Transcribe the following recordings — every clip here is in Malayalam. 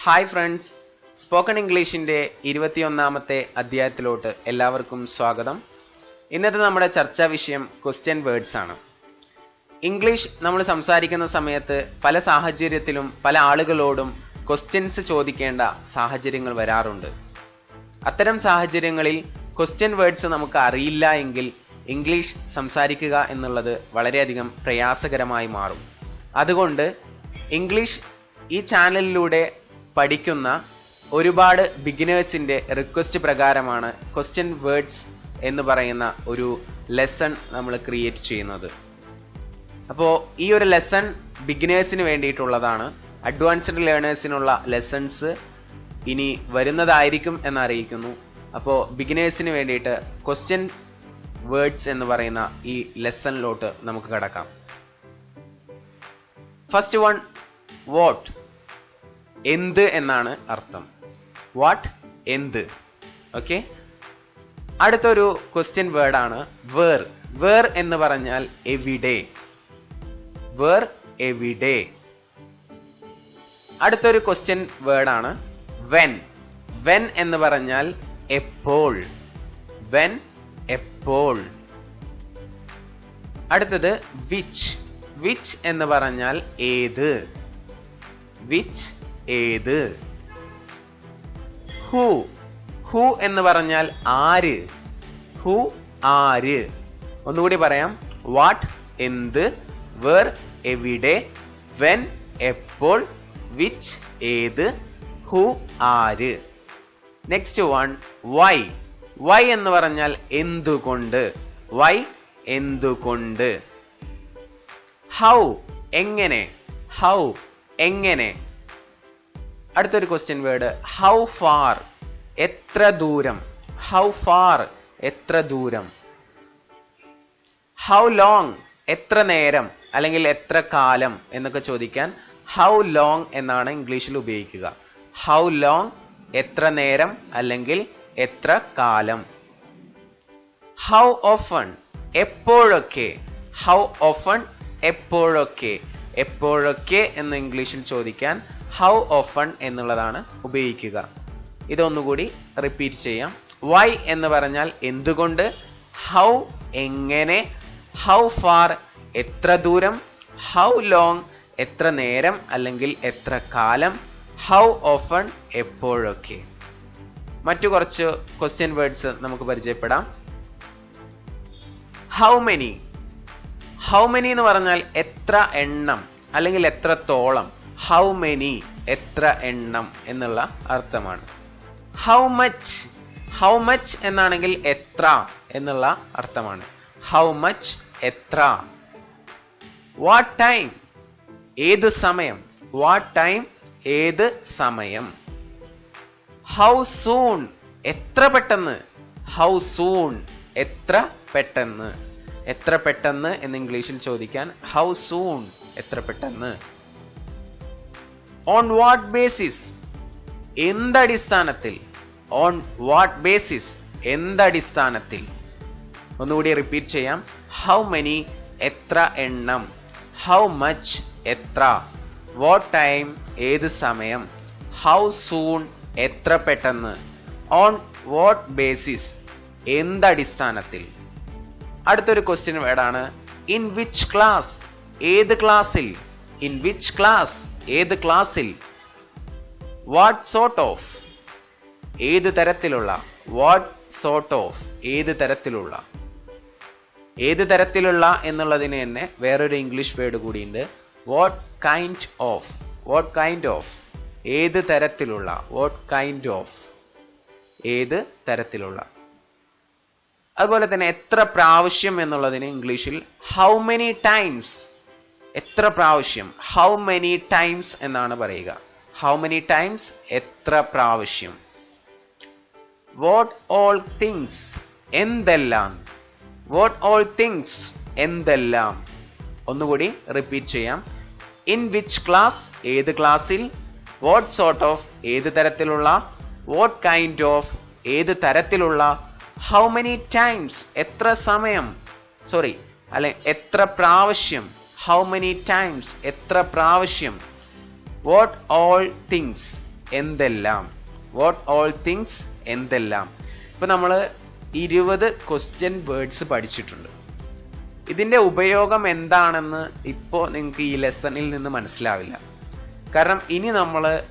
ഹായ് ഫ്രണ്ട്സ് സ്പോക്കൺ ഇംഗ്ലീഷിന്റെ ഇരുപത്തിയൊന്നാമത്തെ അധ്യായത്തിലോട്ട് എല്ലാവർക്കും സ്വാഗതം. ഇന്നത്തെ നമ്മുടെ ചർച്ചാ വിഷയം ക്വസ്റ്റ്യൻ വേർഡ്സ് ആണ്. ഇംഗ്ലീഷ് നമ്മൾ സംസാരിക്കുന്ന സമയത്ത് പല സാഹചര്യത്തിലും പല ആളുകളോടും ക്വസ്റ്റ്യൻസ് ചോദിക്കേണ്ട സാഹചര്യങ്ങൾ വരാറുണ്ട്. അത്തരം സാഹചര്യങ്ങളിൽ ക്വസ്റ്റ്യൻ വേർഡ്സ് നമുക്ക് അറിയില്ല എങ്കിൽ ഇംഗ്ലീഷ് സംസാരിക്കുക എന്നുള്ളത് വളരെയധികം പ്രയാസകരമായി മാറും. അതുകൊണ്ട് ഇംഗ്ലീഷ് ഈ ചാനലിലൂടെ പഠിക്കുന്ന ഒരുപാട് ബിഗിനേഴ്സിന്റെ റിക്വസ്റ്റ് പ്രകാരമാണ് ക്വസ്റ്റ്യൻ വേർഡ്സ് എന്ന് പറയുന്ന ഒരു ലെസൺ നമ്മൾ ക്രിയേറ്റ് ചെയ്യുന്നത്. അപ്പോൾ ഈ ഒരു ലെസൺ ബിഗിനേഴ്സിന് വേണ്ടിയിട്ടുള്ളതാണ്. അഡ്വാൻസ്ഡ് ലേണേഴ്സിനുള്ള ലെസൺസ് ഇനി വരുന്നതായിരിക്കും എന്നറിയിക്കുന്നു അപ്പോൾ ബിഗിനേഴ്സിന് വേണ്ടിയിട്ട് ക്വസ്റ്റ്യൻ വേർഡ്സ് എന്ന് പറയുന്ന ഈ ലെസണിലോട്ട് നമുക്ക് കിടക്കാം. ഫസ്റ്റ് വൺ വാട്ട് എന്ത് എന്നാണ് അർത്ഥം. വാട്ട് എന്ത്? ഓക്കെ അടുത്തൊരു ക്വസ്റ്റ്യൻ വേർഡാണ് വേർ. വേർ എന്ന് പറഞ്ഞാൽ എവിടെ? വേർ എവിടെ? അടുത്തൊരു ക്വസ്റ്റ്യൻ വേർഡാണ് വെൻ വെൻ എന്ന് പറഞ്ഞാൽ എപ്പോൾ. വെൻ എപ്പോൾ. അടുത്തത് വിച്ച് വിച്ച് എന്ന് പറഞ്ഞാൽ ഏത്? വിച്ച് ഏത്? ഹു. ഹു എന്ന് പറഞ്ഞാൽ ആര്? ഹു ആര്. ഒന്നുകൂടി പറയാം. വാട്ട് എന്ത് വേർ എവിടെ വെൻ എപ്പോൾ വിച്ച് ഏത് ഹു ആര്. Next one Y. വൈ എന്ന് പറഞ്ഞാൽ എന്തുകൊണ്ട്? വൈ എന്തുകൊണ്ട്? ഹൗ എങ്ങനെ? ഹൗ എങ്ങനെ? അടുത്തൊരു ക്വസ്റ്റ്യൻ വേർഡ് ഹൗ ഫാർ എത്ര ദൂരം? ഹൗ ഫാർ എത്ര ദൂരം? ഹൗ ലോങ് എത്ര നേരം? അല്ലെങ്കിൽ എത്ര കാലം? എന്നൊക്കെ ചോദിക്കാൻ ഹൗ ലോങ് എന്നാണ് ഇംഗ്ലീഷിൽ ഉപയോഗിക്കുക. ഹൗ ലോങ് എത്ര നേരം? അല്ലെങ്കിൽ എത്ര കാലം? ഹൗ ഓഫൺ എപ്പോഴൊക്കെ? ഹൗ ഓഫൺ എപ്പോഴൊക്കെ? എപ്പോഴൊക്കെ എന്ന് ഇംഗ്ലീഷിൽ ചോദിക്കാൻ ഹൗ ഓഫൺ എന്നുള്ളതാണ് ഉപയോഗിക്കുക. ഇതൊന്നുകൂടി റിപ്പീറ്റ് ചെയ്യാം. വൈ എന്ന് പറഞ്ഞാൽ എന്തുകൊണ്ട് ഹൗ എങ്ങനെ ഹൗ ഫാർ എത്ര ദൂരം ഹൗ ലോങ് എത്ര നേരം അല്ലെങ്കിൽ എത്ര കാലം ഹൗ ഓഫൺ എപ്പോഴൊക്കെ. മറ്റു കുറച്ച് ക്വസ്റ്റ്യൻ വേർഡ്സ് നമുക്ക് പരിചയപ്പെടാം. ഹൗ മെനി ഹൗ മെനി എന്ന് പറഞ്ഞാൽ എത്ര എണ്ണം അല്ലെങ്കിൽ എത്രത്തോളം. ഹൗ മെനി എത്ര എണ്ണം എന്നുള്ള അർത്ഥമാണ്. ഹൗ മച്ച് ഹൗ മച്ച് എന്നാണെങ്കിൽ എത്ര എന്നുള്ള അർത്ഥമാണ്. ഹൗ മച്ച് എത്ര. വാട്ട് ടൈം ഏത് സമയം? വാട്ട് ടൈം ഏത് സമയം? ഹൗ സൂൺ എത്ര പെട്ടെന്ന്? ഹൗ സൂൺ എത്ര പെട്ടെന്ന്? എത്ര പെട്ടെന്ന് എന്ന് ഇംഗ്ലീഷിൽ ചോദിക്കാൻ ഹൗ സൂൺ എത്ര പെട്ടെന്ന്? ഓൺ വാട്ട് ബേസിസ് എന്തടിസ്ഥാനത്തിൽ ഓൺ വാട്ട് ബേസിസ് എന്തടിസ്ഥാനത്തിൽ ഒന്നുകൂടി റിപ്പീറ്റ് ചെയ്യാം. ഹൗ മെനി എത്ര എണ്ണം? ഹൗ മച്ച് എത്ര? വാട്ട് ടൈം ഏത് സമയം? ഹൗ സൂൺ എത്ര പെട്ടെന്ന്? ഓൺ വാട്ട് ബേസിസ് എന്തടിസ്ഥാനത്തിൽ അടുത്തൊരു ക്വസ്റ്റ്യൻ വേർഡാണ് ഇൻ വിച്ച് ക്ലാസ് ഏത് ക്ലാസ്സിൽ ഇൻ വിച്ച് ക്ലാസ് ഏത് ക്ലാസ്സിൽ? വാട്ട് സോർട്ട് ഓഫ് ഏത് തരത്തിലുള്ള? വാട്ട് സോർട്ട് ഓഫ് ഏത് തരത്തിലുള്ള? ഏത് തരത്തിലുള്ള എന്നുള്ളതിന് തന്നെ വേറൊരു ഇംഗ്ലീഷ് വേർഡ് കൂടിയുണ്ട്. What kind of what kind of ഏത് തരത്തിലുള്ള? വാട്ട് കൈൻഡ് ഓഫ് ഏത് തരത്തിലുള്ള? അതുപോലെ തന്നെ എത്ര പ്രാവശ്യം എന്നുള്ളതിന് ഇംഗ്ലീഷിൽ ഹൗ മെനി ടൈംസ് എത്ര പ്രാവശ്യം? ഹൗ മെനി ടൈംസ് എന്നാണ് പറയുക. ഹൗ മെനി ടൈംസ് എത്ര പ്രാവശ്യം? വാട്ട് ഓൾ തിങ്സ് എന്തെല്ലാം? വാട്ട് ഓൾ തിങ്സ് എന്തെല്ലാം? ഒന്നുകൂടി റിപ്പീറ്റ് ചെയ്യാം. ഇൻ വിച്ച് ക്ലാസ് ഏത് ക്ലാസ്സിൽ വാട്ട് സോർട്ട് ഓഫ് ഏത് തരത്തിലുള്ള? വാട്ട് കൈൻഡ് ഓഫ് ഏത് തരത്തിലുള്ള? ഹൗ മെനി ടൈംസ് എത്ര സമയം? സോറി അല്ലെ എത്ര പ്രാവശ്യം? ഹൗ മെനി ടൈംസ് എത്ര പ്രാവശ്യം? വാട്ട് ഓൾ തിങ്സ് എന്തെല്ലാം? വാട്ട് ഓൾ തിങ്സ് എന്തെല്ലാം? ഇപ്പം നമ്മൾ ഇരുപത് ക്വസ്റ്റ്യൻ വേർഡ്സ് പഠിച്ചിട്ടുണ്ട്. ഇതിന്റെ ഉപയോഗം എന്താണെന്ന് ഇപ്പോൾ നിങ്ങൾക്ക് ഈ ലെസണിൽ നിന്ന് മനസ്സിലാവില്ല. കാരണം ഇനി നമ്മൾ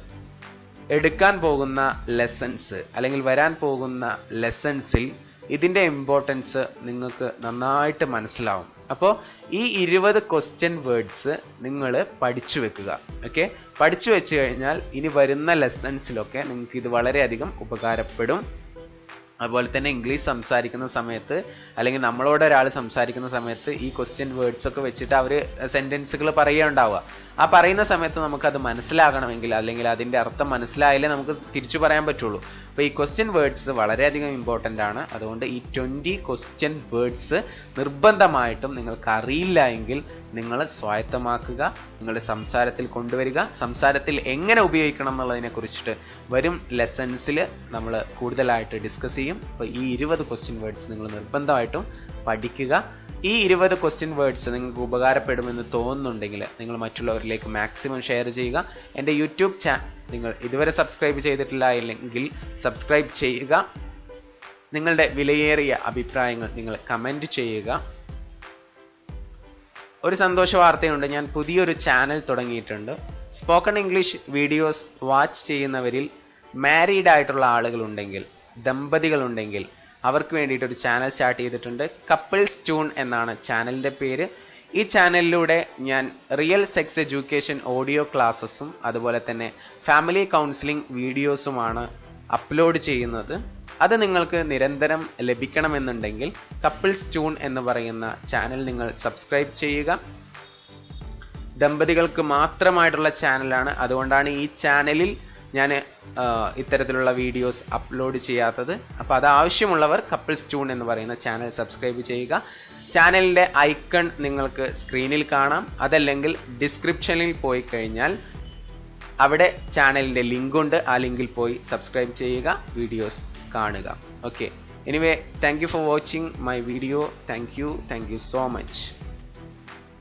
എടുക്കാൻ പോകുന്ന ലെസൺസ് അല്ലെങ്കിൽ വരാൻ പോകുന്ന ലെസൺസിൽ ഇതിന്റെ ഇമ്പോർട്ടൻസ് നിങ്ങൾക്ക് നന്നായിട്ട് മനസ്സിലാവും. അപ്പോൾ ഈ ഇരുപത് ക്വസ്റ്റ്യൻ വേർഡ്സ് നിങ്ങൾ പഠിച്ചു വെക്കുക. ഓക്കെ പഠിച്ചു വെച്ച് കഴിഞ്ഞാൽ ഇനി വരുന്ന ലെസൺസിലൊക്കെ നിങ്ങൾക്ക് ഇത് വളരെയധികം ഉപകാരപ്പെടും. അതുപോലെ തന്നെ ഇംഗ്ലീഷ് സംസാരിക്കുന്ന സമയത്ത് അല്ലെങ്കിൽ നമ്മളോട് ഒരാൾ സംസാരിക്കുന്ന സമയത്ത് ഈ ക്വസ്റ്റ്യൻ വേർഡ്സ് ഒക്കെ വെച്ചിട്ട് അവർ സെന്റൻസുകൾ പറയുകയുണ്ടാവുക. ആ പറയുന്ന സമയത്ത് നമുക്കത് മനസ്സിലാകണമെങ്കിൽ അല്ലെങ്കിൽ അതിന്റെ അർത്ഥം മനസ്സിലായാലേ നമുക്ക് തിരിച്ചു പറയാൻ പറ്റുള്ളൂ. അപ്പോൾ ഈ ക്വസ്റ്റ്യൻ വേർഡ്സ് വളരെയധികം ഇമ്പോർട്ടന്റ് ആണ്. അതുകൊണ്ട് ഈ ട്വന്റി ക്വസ്റ്റ്യൻ വേർഡ്സ് നിർബന്ധമായിട്ടും നിങ്ങൾക്ക് അറിയില്ല എങ്കിൽ നിങ്ങൾ സ്വായത്തമാക്കുക നിങ്ങളുടെ സംസാരത്തിൽ കൊണ്ടുവരിക സംസാരത്തിൽ എങ്ങനെ ഉപയോഗിക്കണം എന്നുള്ളതിനെ കുറിച്ചിട്ട് വരും ലെസൺസിൽ നമ്മൾ കൂടുതലായിട്ട് ഡിസ്കസ് ചെയ്യും. അപ്പോൾ ഈ ഇരുപത് ക്വസ്റ്റ്യൻ വേർഡ്സ് നിങ്ങൾ നിർബന്ധമായിട്ടും പഠിക്കുക. ഈ ഇരുപത് ക്വസ്റ്റ്യൻ വേർഡ്സ് നിങ്ങൾക്ക് ഉപകാരപ്പെടുമെന്ന് തോന്നുന്നുണ്ടെങ്കിൽ നിങ്ങൾ മറ്റുള്ളവരിലേക്ക് മാക്സിമം ഷെയർ ചെയ്യുക. എന്റെ യൂട്യൂബ് ചാനൽ നിങ്ങൾ ഇതുവരെ സബ്സ്ക്രൈബ് ചെയ്തിട്ടില്ല ഇല്ലെങ്കിൽ സബ്സ്ക്രൈബ് ചെയ്യുക. നിങ്ങളുടെ വിലയേറിയ അഭിപ്രായങ്ങൾ നിങ്ങൾ കമന്റ് ചെയ്യുക. ഒരു സന്തോഷ വാർത്തയുണ്ട്. ഞാൻ പുതിയൊരു ചാനൽ തുടങ്ങിയിട്ടുണ്ട്. സ്പോക്കൺ ഇംഗ്ലീഷ് വീഡിയോസ് വാച്ച് ചെയ്യുന്നവരിൽ മാരീഡ് ആയിട്ടുള്ള ആളുകളുണ്ടെങ്കിൽ ദമ്പതികളുണ്ടെങ്കിൽ അവർക്ക് വേണ്ടിയിട്ട് ഒരു ചാനൽ സ്റ്റാർട്ട് ചെയ്തിട്ടുണ്ട്. കപ്പിൾസ് ട്യൂൺ എന്നാണ് ചാനലിന്റെ പേര്. ഈ ചാനലിലൂടെ ഞാൻ റിയൽ സെക്സ് എഡ്യൂക്കേഷൻ ഓഡിയോ ക്ലാസ്സസും അതുപോലെ തന്നെ ഫാമിലി കൗൺസിലിംഗ് വീഡിയോസുമാണ് അപ്ലോഡ് ചെയ്യുന്നത് അത് നിങ്ങൾക്ക് നിരന്തരം ലഭിക്കണമെന്നുണ്ടെങ്കിൽ കപ്പിൾസ് ട്യൂൺ എന്ന് പറയുന്ന ചാനൽ നിങ്ങൾ സബ്സ്ക്രൈബ് ചെയ്യുക. ദമ്പതികൾക്ക് മാത്രമായിട്ടുള്ള ചാനലാണ് അതുകൊണ്ടാണ് ഈ ചാനലിൽ ഞാൻ ഇത്തരത്തിലുള്ള വീഡിയോസ് അപ്ലോഡ് ചെയ്യാത്തത്. അപ്പോൾ അത് ആവശ്യമുള്ളവർ കപ്പിൾസ് ട്യൂൺ എന്ന് പറയുന്ന ചാനൽ സബ്സ്ക്രൈബ് ചെയ്യുക. ചാനലിന്റെ ഐക്കൺ നിങ്ങൾക്ക് സ്ക്രീനിൽ കാണാം. അതല്ലെങ്കിൽ ഡിസ്ക്രിപ്ഷനിൽ പോയി കഴിഞ്ഞാൽ അവിടെ ചാനലിന്റെ ലിങ്ക് ഉണ്ട്. ആ ലിങ്കിൽ പോയി സബ്സ്ക്രൈബ് ചെയ്യുക വീഡിയോസ് കാണുക. Okay anyway thank you for watching my video thank you thank you so much